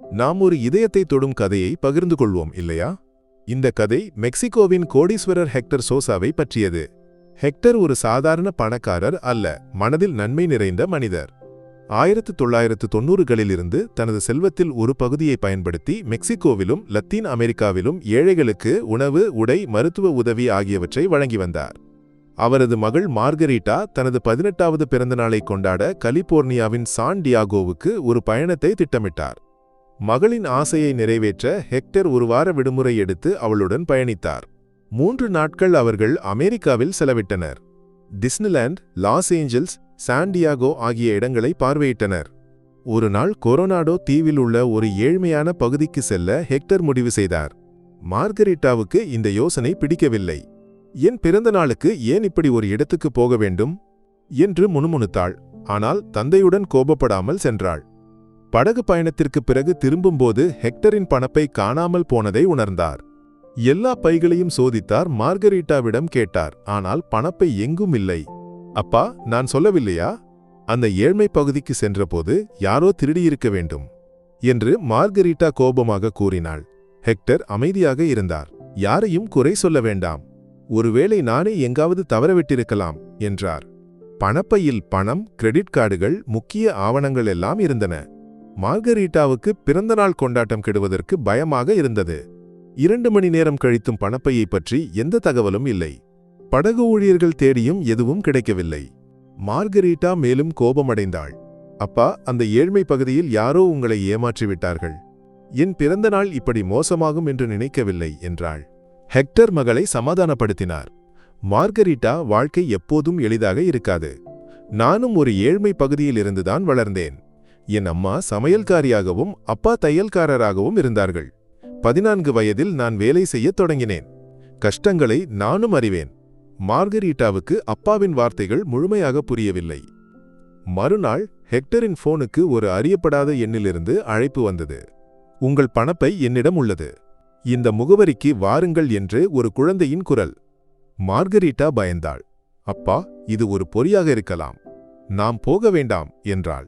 நாம் ஒரு இதயத்தை தொடும் கதையை பகிர்ந்து கொள்வோம் இல்லையா? இந்த கதை மெக்சிகோவின் கோடீஸ்வரர் ஹெக்டர் சோசாவை பற்றியது. ஹெக்டர் ஒரு சாதாரண பணக்காரர் அல்ல மனதில் நன்மை நிறைந்த மனிதர். ஆயிரத்து தொள்ளாயிரத்து தொன்னூறுகளிலிருந்து தனது செல்வத்தில் ஒரு பகுதியை பயன்படுத்தி மெக்சிகோவிலும் லத்தீன் அமெரிக்காவிலும் ஏழைகளுக்கு உணவு உடை மருத்துவ உதவி ஆகியவற்றை வழங்கி வந்தார். அவரது மகள் மார்கரீட்டா தனது பதினெட்டாவது பிறந்தநாளை கொண்டாட கலிபோர்னியாவின் சான் டியாகோவுக்கு ஒரு பயணத்தை திட்டமிட்டார். மகளின் ஆசையை நிறைவேற்ற ஹெக்டர் ஒரு வார விடுமுறை எடுத்து அவளுடன் பயணித்தார். மூன்று நாட்கள் அவர்கள் அமெரிக்காவில் செலவிட்டனர். Disneyland Los Angeles San Diego ஆகிய இடங்களை பார்வையிட்டனர். ஒரு நாள் கொரோனாடோ தீவில் உள்ள ஒரு ஏழ்மையான பகுதிக்கு செல்ல ஹெக்டர் முடிவு செய்தார். மார்கரிட்டாவுக்கு இந்த யோசனை பிடிக்கவில்லை. என் பிறந்த நாளுக்கு ஏன் இப்படி ஒரு இடத்துக்கு போக வேண்டும்? என்று முணுமுணுத்தாள். ஆனால் தந்தையுடன் கோபப்படாமல் சென்றாள். படகு பயணத்திற்கு பிறகு திரும்பும்போது ஹெக்டரின் பணப்பை காணாமல் போனதை உணர்ந்தார். எல்லா பைகளையும் சோதித்தார் மார்கரீட்டாவிடம் கேட்டார் ஆனால் பணப்பை எங்கும் இல்லை. அப்பா நான் சொல்லவில்லையா? அந்த ஏழ்மை பகுதிக்கு சென்றபோது யாரோ திருடியிருக்க வேண்டும் என்று மார்கரீட்டா கோபமாக கூறினாள். ஹெக்டர் அமைதியாக இருந்தார். யாரையும் குறை சொல்ல வேண்டாம். ஒருவேளை நானே எங்காவது தவறவிட்டிருக்கலாம் என்றார். பணப்பையில் பணம் கிரெடிட் கார்டுகள் முக்கிய ஆவணங்கள் எல்லாம் இருந்தன. மார்கரீட்டாவுக்கு பிறந்தநாள் கொண்டாட்டம் கெடுவதற்கு பயமாக இருந்தது. இரண்டு மணி நேரம் கழித்தும் பணப்பையை பற்றி எந்த தகவலும் இல்லை. படகு ஊழியர்கள் தேடியும் எதுவும் கிடைக்கவில்லை. மார்கரீட்டா மேலும் கோபமடைந்தாள். அப்பா அந்த ஏழ்மை பகுதியில் யாரோ உங்களை ஏமாற்றிவிட்டார்கள். என் பிறந்த நாள் இப்படி மோசமாகும் என்று நினைக்கவில்லை என்றாள். ஹெக்டர் மகளை சமாதானப்படுத்தினார். மார்கரீட்டா வாழ்க்கை எப்போதும் எளிதாக இருக்காது. நானும் ஒரு ஏழ்மை பகுதியில் இருந்துதான் வளர்ந்தேன். என் அம்மா சமையல்காரியாகவும் அப்பா தையல்காரராகவும் இருந்தார்கள். பதினான்கு வயதில் நான் வேலை செய்யத் தொடங்கினேன். கஷ்டங்களை நானும் அறிவேன். மார்கரீட்டாவுக்கு அப்பாவின் வார்த்தைகள் முழுமையாக புரியவில்லை. மறுநாள் ஹெக்டரின் போனுக்கு ஒரு அறியப்படாத எண்ணிலிருந்து அழைப்பு வந்தது. உங்கள் பணப்பை என்னிடம் உள்ளது. இந்த முகவரிக்கு வாருங்கள் என்று ஒரு குழந்தையின் குரல். மார்கரீட்டா பயந்தாள். அப்பா இது ஒரு பொறியாக இருக்கலாம். நாம் போக வேண்டாம் என்றாள்.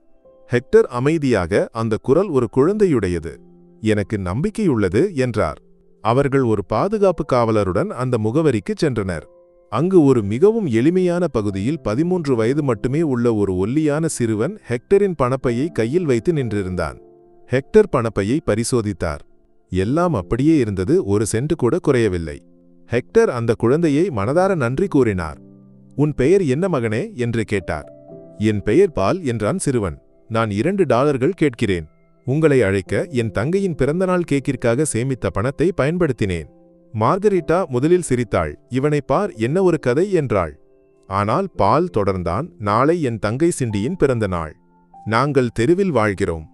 ஹெக்டர் அமைதியாக அந்த குரல் ஒரு குழந்தையுடையது. எனக்கு நம்பிக்கையுள்ளது என்றார். அவர்கள் ஒரு பாதுகாப்பு காவலருடன் அந்த முகவரிக்கு சென்றனர். அங்கு ஒரு மிகவும் எளிமையான பகுதியில் பதிமூன்று வயது மட்டுமே உள்ள ஒரு ஒல்லியான சிறுவன் ஹெக்டரின் பணப்பையை கையில் வைத்து நின்றிருந்தான். ஹெக்டர் பணப்பையை பரிசோதித்தார். எல்லாம் அப்படியே இருந்தது ஒரு சென்ட் கூட குறையவில்லை. ஹெக்டர் அந்த குழந்தையை மனதார நன்றி கூறினார். உன் பெயர் என்ன மகனே? என்று கேட்டார். என் பெயர் பால் என்றான் சிறுவன். நான் இரண்டு டாலர்கள் கேட்கிறேன். உங்களை அழைக்க என் தங்கையின் பிறந்தநாள் கேக்கிற்காக சேமித்த பணத்தை பயன்படுத்தினேன். மார்கரிட்டா முதலில் சிரித்தாள். இவனை பார் என்ன ஒரு கதை? என்றாள். ஆனால் பால் தொடர்ந்தான். நாளை என் தங்கை சிண்டியின் பிறந்த நாள் நாங்கள் தெருவில் வாழ்கிறோம்.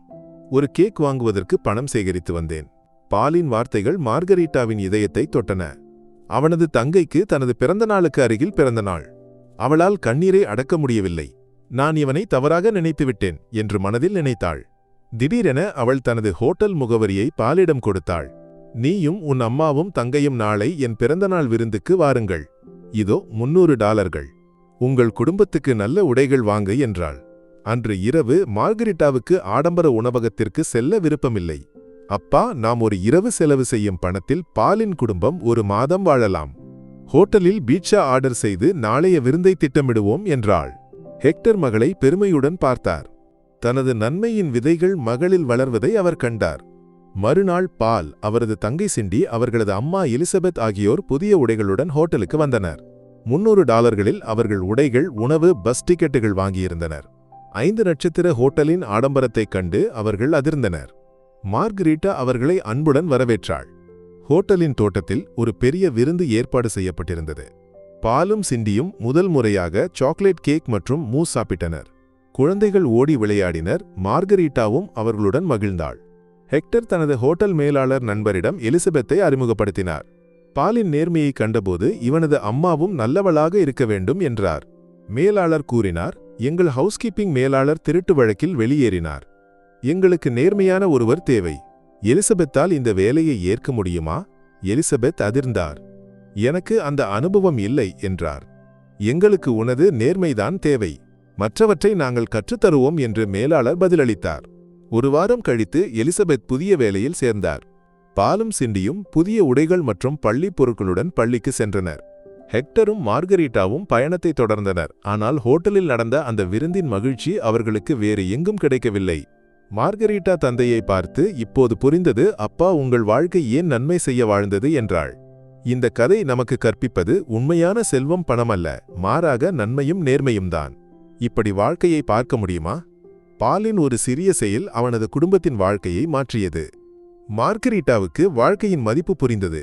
ஒரு கேக் வாங்குவதற்கு பணம் சேகரித்து வந்தேன். பாலின் வார்த்தைகள் மார்கரீட்டாவின் இதயத்தை தொட்டன. அவனது தங்கைக்கு தனது பிறந்த நாளுக்கு அருகில் பிறந்த நாள் அவளால் கண்ணீரை அடக்க முடியவில்லை. நான் இவனை தவறாக நினைத்துவிட்டேன் என்று மனதில் நினைத்தாள். திடீரென அவள் தனது ஹோட்டல் முகவரியை பாலிடம் கொடுத்தாள். நீயும் உன் அம்மாவும் தங்கையும் நாளை என் பிறந்தநாள் விருந்துக்கு வாருங்கள். இதோ முன்னூறு டாலர்கள். உங்கள் குடும்பத்துக்கு நல்ல உடைகள் வாங்கு என்றாள். அன்று இரவு மார்கரிட்டாவுக்கு ஆடம்பர உணவகத்திற்கு செல்ல விருப்பமில்லை. அப்பா நாம் ஒரு இரவு செலவு செய்யும் பணத்தில் பாலின் குடும்பம் ஒரு மாதம் வாழலாம். ஹோட்டலில் பீட்சா ஆர்டர் செய்து நாளைய விருந்தை திட்டமிடுவோம் என்றாள். ஹெக்டர் மகளை பெருமையுடன் பார்த்தார். தனது நன்மையின் விதைகள் மகளில் வளர்வதை அவர் கண்டார். மறுநாள் பால் அவரது தங்கை சிண்டி அவர்களது அம்மா எலிசபெத் ஆகியோர் புதிய உடைகளுடன் ஹோட்டலுக்கு வந்தனர். முன்னூறு டாலர்களில் அவர்கள் உடைகள் உணவு பஸ் டிக்கெட்டுகள் வாங்கியிருந்தனர். ஐந்து நட்சத்திர ஹோட்டலின் ஆடம்பரத்தைக் கண்டு அவர்கள் அதிர்ந்தனர். மார்கரீட்டா அவர்களை அன்புடன் வரவேற்றாள். ஹோட்டலின் தோட்டத்தில் ஒரு பெரிய விருந்து ஏற்பாடு செய்யப்பட்டிருந்தது. பாலும் சிண்டியும் முதல் முறையாக சாக்லேட் கேக் மற்றும் மூஸ் சாப்பிட்டனர். குழந்தைகள் ஓடி விளையாடினர். மார்கரீட்டாவும் அவர்களுடன் மகிழ்ந்தாள். ஹெக்டர் தனது ஹோட்டல் மேலாளர் நண்பரிடம் எலிசபெத்தை அறிமுகப்படுத்தினார். பாலின் நேர்மையை கண்டபோது இவனது அம்மாவும் நல்லவளாக இருக்க வேண்டும் என்றார். மேலாளர் கூறினார் எங்கள் ஹவுஸ்கீப்பிங் மேலாளர் திருட்டு வழக்கில் வெளியேறினார். எங்களுக்கு நேர்மையான ஒருவர் தேவை. எலிசபெத்தால் இந்த வேலையை ஏற்க முடியுமா? எலிசபெத் அதிர்ந்தார். எனக்கு அந்த அனுபவம் இல்லை என்றார். எங்களுக்கு உனது நேர்மைதான் தேவை. மற்றவற்றை நாங்கள் கற்றுத்தருவோம் என்று மேலாளர் பதிலளித்தார். ஒரு வாரம் கழித்து எலிசபெத் புதிய வேலையில் சேர்ந்தார். பாலும் சிண்டியும் புதிய உடைகள் மற்றும் பள்ளிப் பொருட்களுடன் பள்ளிக்கு சென்றனர். ஹெக்டரும் மார்கரீட்டாவும் பயணத்தை தொடர்ந்தனர். ஆனால் ஹோட்டலில் நடந்த அந்த விருந்தின் மகிழ்ச்சி அவர்களுக்கு வேறு எங்கும் கிடைக்கவில்லை. மார்கரீட்டா தந்தையை பார்த்து இப்போது புரிந்தது அப்பா உங்கள் வாழ்க்கை ஏன் நன்மை செய்ய வாழ்ந்தது? என்றாள். இந்த கதை நமக்கு கற்பிப்பது உண்மையான செல்வம் பணமல்ல மாறாக நன்மையும் நேர்மையும்தான் இப்படி வாழ்க்கையை பார்க்க முடியுமா? பாலின் ஒரு சிறிய செயல் அவனது குடும்பத்தின் வாழ்க்கையை மாற்றியது. மார்கரீட்டாவுக்கு வாழ்க்கையின் மதிப்பு புரிந்தது.